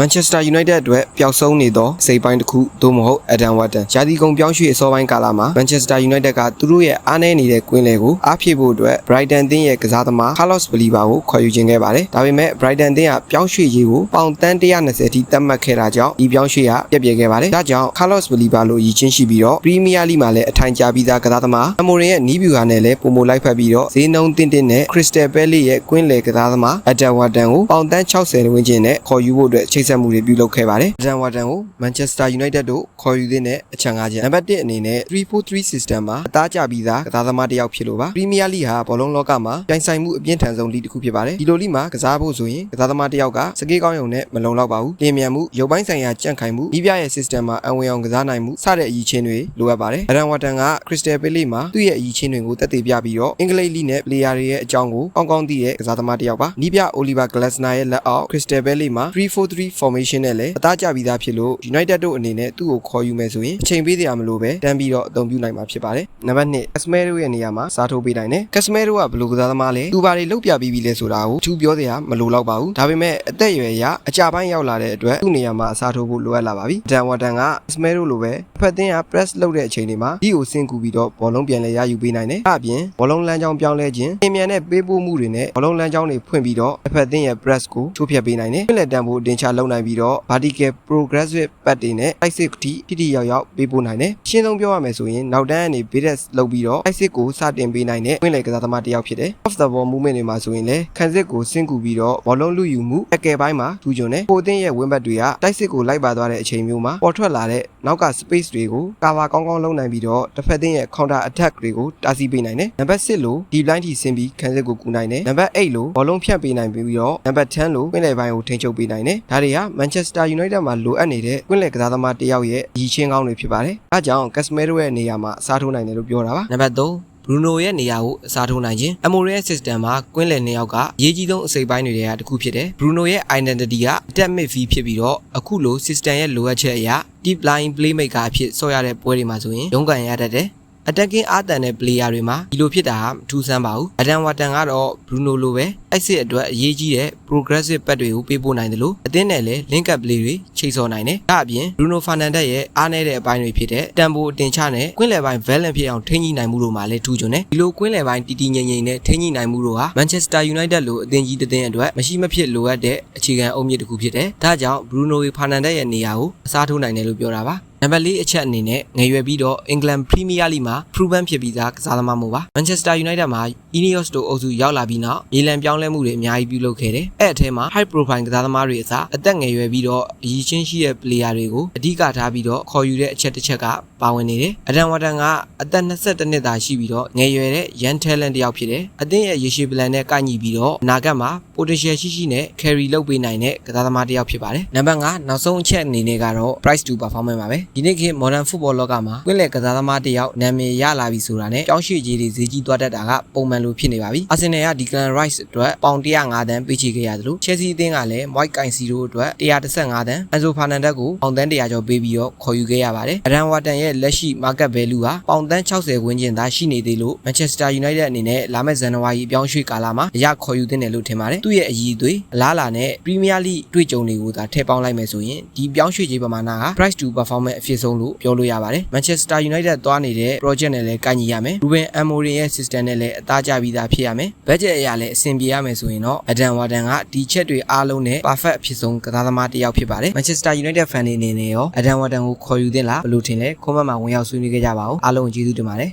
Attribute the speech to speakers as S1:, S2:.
S1: Manchester United အတွက်ပျောက်ဆုံးနေသောစိတ်ပိုင်းတစ်ခုသို့မဟုတ် Adam Wharton ဂျာတီကုန်ပြောင်းရွှေ့အစောပိုင်းကာလမှာ Manchester United ကသူတို့ရဲ့အားနည်းနေတဲ့ကွင်းလယ်ကိုအားဖြည့်ဖို့အတွက် Brighton သင်းရဲ့ကစားသမား Carlos Baleba ကိုခေါ်ယူခြင်းခဲ့ပါတယ်။ဒါပေမဲ့ Brighton သင်းကပြောင်းရွှေ့ရေးကိုပေါင်တန်း120ထိသတ်မှတ်ခဲ့တာကြောင့်ဒီပြောင်းရွှေ့ကပြက်ပြဲခဲ့ပါတယ်။ဒါကြောင့် Carlos Baleba လို့ရည်ချင်းရှိပြီးတော့ Premier League မှာလည်းအထိုင်ကျပြီးသားကစားသမား Amorim ရဲ့နီးဗျူဟာနဲ့လည်းပုံမလိုက်ဖက်ပြီးတော့ဈေးနှုန်းတင်းတင်းနဲ့ Crystal Palace ရဲ့ကွင်းလယ်ကစားသမား Adam Wharton ကိုပေါင်တန်း60ဝန်းကျင်နဲ့ခေါ်ယူဖို့အတွက်ချိတ်ဆက်မှုတွေပြုလုပ်ခဲ့ပါတယ်။ Adam Wharton ကို Manchester United တို့ခေါ်ယူသင့်တဲ့အချံ၅ချက်နံပါတ်1အနေနဲ့343 system မှာအသားကျပြီးသားကစားသမားတစ်ယောက်ဖြစ်လို့ပါ Premier League ဟာဘောလုံးလောကမှာပြိုင်ဆိုင်မှုအပြင်းထန်ဆုံးလိတစ်ခုဖြစ်ပါတယ်ဒီလိုလိမှာကစားဖို့ဆိုရင်ကစားသမားတစ်ယောက်ကစကေးကောင်းရုံနဲ့မလုံလောက်ပါဘူးလျင်မြန်မှုရုပ်ပိုင်းဆိုင်ရာကြန့်ခိုင်မှုဤပြရဲ့ system မှာအဝင်အောင်ကစားနိုင်မှုစတဲ့အရည်ချင်းတွေလိုအပ်ပါတယ် Adam Wharton က Crystal Palace မှာသူ့ရဲ့အရည်ချင်းတွေကိုတက်သေးပြပြီးတော့အင်္ဂလိပ်လိနဲ့ player တွေရဲ့အကြောင်းကိုကောင်းကောင်းသိတဲ့ကစားသမားတစ်ယောက်ပါနီးပြ Oliver Glasner ရဲ့လက်အောက် Crystal Palace မှာ343 formation နဲ့လည်းအသားကျပြီးသားဖြစ်လို့ United တို့အနေနဲ့သူ့ကိုခေါ်ယူမယ်ဆိုရင်အချိန်ပေးစရာမလိုပဲတန်းပြီးတော့အသုံးပြုနိုင်မှာဖြစ်ပါတယ်နံပါတ်2 Casemiro ရဲ့နေရာမှာစားထိုးပေးနိုင်တယ် Casemiro ကဘယ်လိုကစားသမားလဲသူဘာတွေလုပ်ပြပြီးပြီလဲဆိုတာကိုအထူးပြောစရာမလိုတော့ပါဘူးဒါပေမဲ့အသက်အရွယ်အရအကြပိုင်းရောက်လာတဲ့အတွက်သူ့နေရာမှာအစားထိုးဖို့လိုအပ်လာပါပြီဒန်ဝါတန်က Casemiro လိုပဲဖက်သင်းက press လုပ်တဲ့အချိန်တွေမှာဒီကိုဆင့်ကူပြီးတော့ဘောလုံးပြန်လဲရယူပေးနိုင်တယ်အပြင်ဘောလုံးလမ်းကြောင်းပြောင်းလဲခြင်းပြင်မြန်တဲ့ပေးပို့မှုတွေနဲ့ဘောလုံးလမ်းကြောင်းတွေဖွင့်ပြီးတော့အဖက်သင်းရဲ့ press ကိုချိုးဖျက်ပေးနိုင်တယ်ပြင်လက်တန်ဖို့တင်ချလုပ်နိုင်ပြီးတော့ vertical progressive ပတ်တွေနဲ့ tight six ထိထိထိရောက်ရောက်ပေးပို့နိုင်တယ်ရှင်းဆုံးပြောရမယ်ဆိုရင်နောက်တန်းကနေ base လုပ်ပြီးတော့ tight six ကိုစတင်ပေးနိုင်တဲ့ပြင်လက်ကစားသမားတစ်ယောက်ဖြစ်တယ် off the ball movement တွေမှာဆိုရင်လည်းခံစစ်ကိုဆင့်ကူပြီးတော့ဘောလုံးလူယူမှုအကယ်ပိုင်းမှာထူးချွန်တယ်ကိုအသင်းရဲ့ဝင်းဘက်တွေကတိုက်စစ်ကိုလိုက်ပါသွားတဲ့အချိန်မျိုးမှာပေါ်ထွက်လာတဲ့နောက်က space တွေကို cover ကောင်းကောင်းလုပ်နိုင်ပြီးတော့တစ်ဖက်သင်းရဲ့ counter attack တွေကိုတားဆီးပေးနိုင်တယ်နံပါတ်6လို့ deep line ထိဆင်းပြီးခံစစ်ကိုကူနိုင်တယ်နံပါတ်8လို့ဘောလုံးဖြတ်ပေးနိုင်ပြီးတော့နံပါတ်10လို့ကွင်းလယ်ပိုင်းကိုထိန်းချုပ်ပေးနိုင်တယ်ဒါတွေက Manchester United မှာလိုအပ်နေတဲ့ကွင်းလယ်ကစားသမားတစ်ယောက်ရဲ့ရည်ချင်းကောင်းတွေဖြစ်ပါတယ်အဲဒါကြောင့် Casemiro ရဲ့နေရာမှာအစားထိုးနိုင်တယ်လို့ပြောတာပါနံပါတ်3 Bruno ရဲ့နေရာကိုအစားထိုးနိုင်ခြင်း Amorim ရဲ့ system မှာကွင်းလယ်နှစ်ယောက်ကအရေးကြီးဆုံးအစိပ်ပိုင်းတွေကတစ်ခုဖြစ်တယ် Bruno ရဲ့ identity က attack midfield ဖြစ်ပြီးတော့အခုလို system ရဲ့လိုအပ်ချက်အရ deep line playmaker အဖြစ်ဆော့ရတဲ့ပွဲတွေမှာဆိုရင်ရုန်းကန်ရတတ်တယ် attacking အားတန်တဲ့ player တွေမှာဒီလိုဖြစ်တာမထူးဆန်းပါဘူး။ Adam Wharton ကတော့ Bruno လိုပဲအဲ့စစ်အတွက်အရေးကြီးတဲ့ progressive ပတ်တွေကိုပေးပို့နိုင်တယ်လို့အသင်းနဲ့လည်း link up play တွေချိန်ဆော်နိုင်တယ်။ဒါအပြင် Bruno Fernandes ရဲ့အားနည်းတဲ့အပိုင်းတွေဖြစ်တဲ့တန်ဖိုအတင်ချနဲ့ကွင်းလယ်ပိုင်း balance ဖြစ်အောင်ထိန်းညှိနိုင်မှုတို့မှာလည်းထူးချွန်တယ်။ဒီလိုကွင်းလယ်ပိုင်းတည်တည်ငြိမ်ငြိမ်နဲ့ထိန်းညှိနိုင်မှုတို့ဟာ Manchester United လိုအသင်းကြီးတစ်သင်းအတွက်မရှိမဖြစ်လိုအပ်တဲ့အခြေခံအုတ်မြစ်တစ်ခုဖြစ်တယ်။ဒါကြောင့် Bruno Fernandes ရဲ့နေရာကိုအစားထိုးနိုင်တယ်လို့ပြောတာပါ။ နံပါတ်၄အချက်အနေနဲ့ငယ်ရွယ်ပြီးတော့ England Premier League မှာ proven ဖြစ်ပြီးသားကစားသမားမျိုးပါ Manchester United မှာ Ineos တို့အုပ်စုရောက်လာပြီးနောက်မြေလံပြောင်းလဲမှုတွေအများကြီးပြုလုပ်ခဲ့တယ်။အဲ့အထဲမှာ high profile ကစားသမားတွေအစားအသက်ငယ်ရွယ်ပြီးတော့အရည်ချင်းရှိတဲ့ player တွေကိုအဓိကထားပြီးတော့ခေါ်ယူတဲ့အချက်တစ်ချက်က ပါဝင်နေတယ်။ Adam Wharton ကအသက်22နှစ်သားရှိပြီးတော့ငယ်ရွယ်တဲ့ young talent တစ်ယောက်ဖြစ်တယ်။အသင်းရဲ့ရေရှည် plan နဲ့ကိုက်ညီပြီးတော့အနာဂတ်မှာ potential ရှိရှိနဲ့ carry လုပ်ပေးနိုင်တဲ့ကစားသမားတစ်ယောက်ဖြစ်ပါတယ်။နံပါတ်5နောက်ဆုံးအချက်အနေနဲ့ကတော့ price to performance ပါပဲ။ဒီနေ့ခေတ် modern football လောကမှာကွင်းလယ်ကစားသမားတစ်ယောက်နာမည်ရလာပြီဆိုတာနဲ့ကြောင်းရွှေ့ကြီးတွေဈေးကြီးသွားတတ်တာကပုံမှန်လိုဖြစ်နေပါပြီ။ Arsenal က Declan Rice အတွက်ပေါင်105တန်းပေးချေခဲ့ရတယ်လို့ Chelsea အသင်းကလည်း Moise Caicedo အတွက်115တန်း Enzo Fernandez ကိုပေါင်တန်း100ကျော်ပေးပြီးတော့ခေါ်ယူခဲ့ရပါတယ်။ Adam Wharton ရဲ့လက်ရှိ market value ဟာပေါင်တန်း60ဝန်းကျင်သာရှိနေသေးလို့ Manchester United အနေနဲ့လာမယ့်ဇန်နဝါရီအပြောင်းရွှေ့ကာလမှာအရခေါ်ယူသင့်တယ်လို့ထင်ပါတယ်။သူ့ရဲ့အရည်အသွေးအလားအလာနဲ့ Premier League တွေ့ကြုံတွေကိုသာထည့်ပေါင်းလိုက်မယ်ဆိုရင်ဒီပြောင်းရွှေ့ခြင်းပမာဏက price to performance အဖြစ်ဆုံးလို့ပြောလို့ရပါတယ်။ Manchester United သွားနေတဲ့ project နဲ့လည်းကိုက်ညီရမယ်။ Ruben Amorim ရဲ့ system နဲ့လည်းအသားကျပြီးသားဖြစ်ရမယ်။ budget အရာလည်းအဆင်ပြေရမယ်ဆိုရင်တော့ Adam Wharton ကဒီချက်တွေအားလုံးနဲ့ perfect အဖြစ်ဆုံးကစားသမားတစ်ယောက်ဖြစ်ပါတယ်။ Manchester United fan တွေအနေနဲ့ရော Adam Wharton ကိုခေါ်ယူသင့်လားဘယ်လိုထင်လဲ comment မှာဝင်ရောက်ဆွေးနွေးခဲ့ကြပါဦးအားလုံးကျေးဇူးတင်ပါတယ်